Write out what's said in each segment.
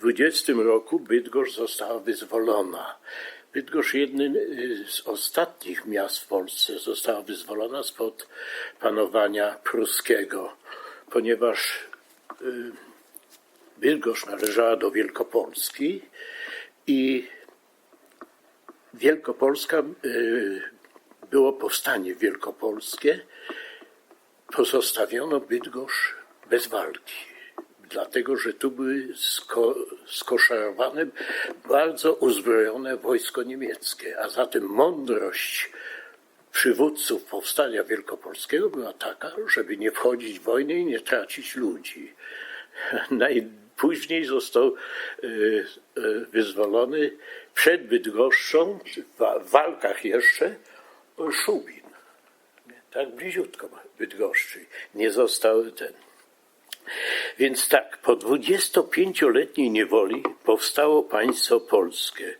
20 roku Bydgoszcz została wyzwolona. Bydgoszcz jednym y, z ostatnich miast w Polsce została wyzwolona spod panowania pruskiego, ponieważ y, Bydgoszcz należała do Wielkopolski i Wielkopolska y, było powstanie wielkopolskie, pozostawiono Bydgoszcz bez walki. Dlatego, że tu były sko, skoszarowane bardzo uzbrojone wojsko niemieckie, a zatem mądrość przywódców powstania wielkopolskiego była taka, żeby nie wchodzić w wojnę i nie tracić ludzi. Najpóźniej został y, y, wyzwolony przed Bydgoszczą, w walkach jeszcze, Szubin. Tak bliziutko Bydgoszczy. Nie został ten. Więc tak, po 25-letniej niewoli powstało państwo polskie.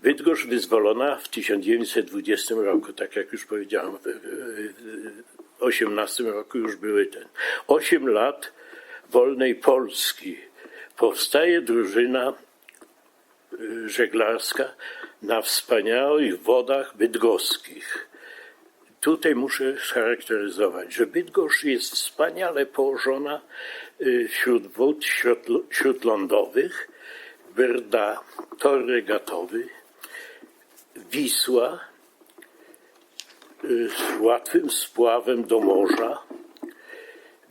Bydgoszcz wyzwolona w 1920 roku, tak jak już powiedziałem, w- w- w 18 roku już były ten. Osiem lat wolnej Polski. Powstaje drużyna y, żeglarska na wspaniałych wodach bydgoskich. Tutaj muszę scharakteryzować, że Bydgoszcz jest wspaniale położona y, wśród wód śródl- śródlądowych, Brda, tor regatowy, Wisła y, z łatwym spławem do morza,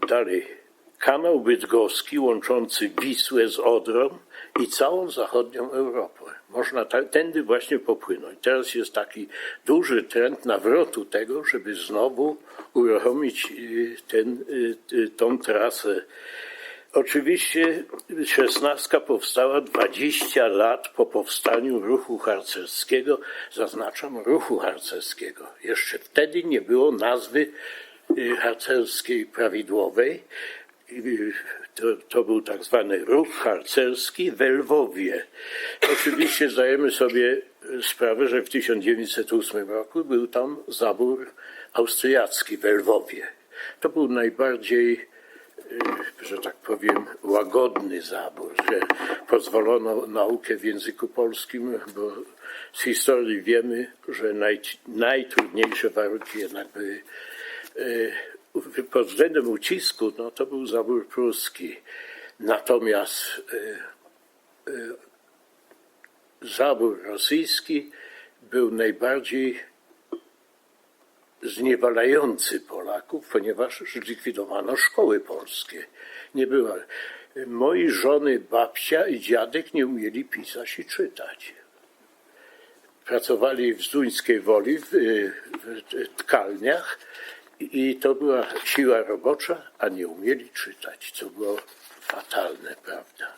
dalej kanał bydgoski łączący Wisłę z Odrą i całą zachodnią Europę. Można tędy właśnie popłynąć. Teraz jest taki duży trend nawrotu tego, żeby znowu uruchomić y, ten, y, y, tą trasę. Oczywiście szesnastka powstała 20 lat po powstaniu ruchu harcerskiego, zaznaczam ruchu harcerskiego. Jeszcze wtedy nie było nazwy harcerskiej prawidłowej. To, to był tak zwany ruch harcerski w Lwowie. Oczywiście zdajemy sobie sprawę, że w 1908 roku był tam zabór austriacki w Lwowie. To był najbardziej y, że tak powiem, łagodny zabór, że pozwolono naukę w języku polskim, bo z historii wiemy, że naj, najtrudniejsze warunki jednak były y, pod względem ucisku, no to był zabór pruski. Natomiast y, y, zabór rosyjski był najbardziej zniewalający Polaków, ponieważ zlikwidowano szkoły polskie. Nie było. Moi żony, babcia i dziadek nie umieli pisać i czytać. Pracowali w Zduńskiej Woli, w, w tkalniach i to była siła robocza, a nie umieli czytać, co było fatalne, prawda.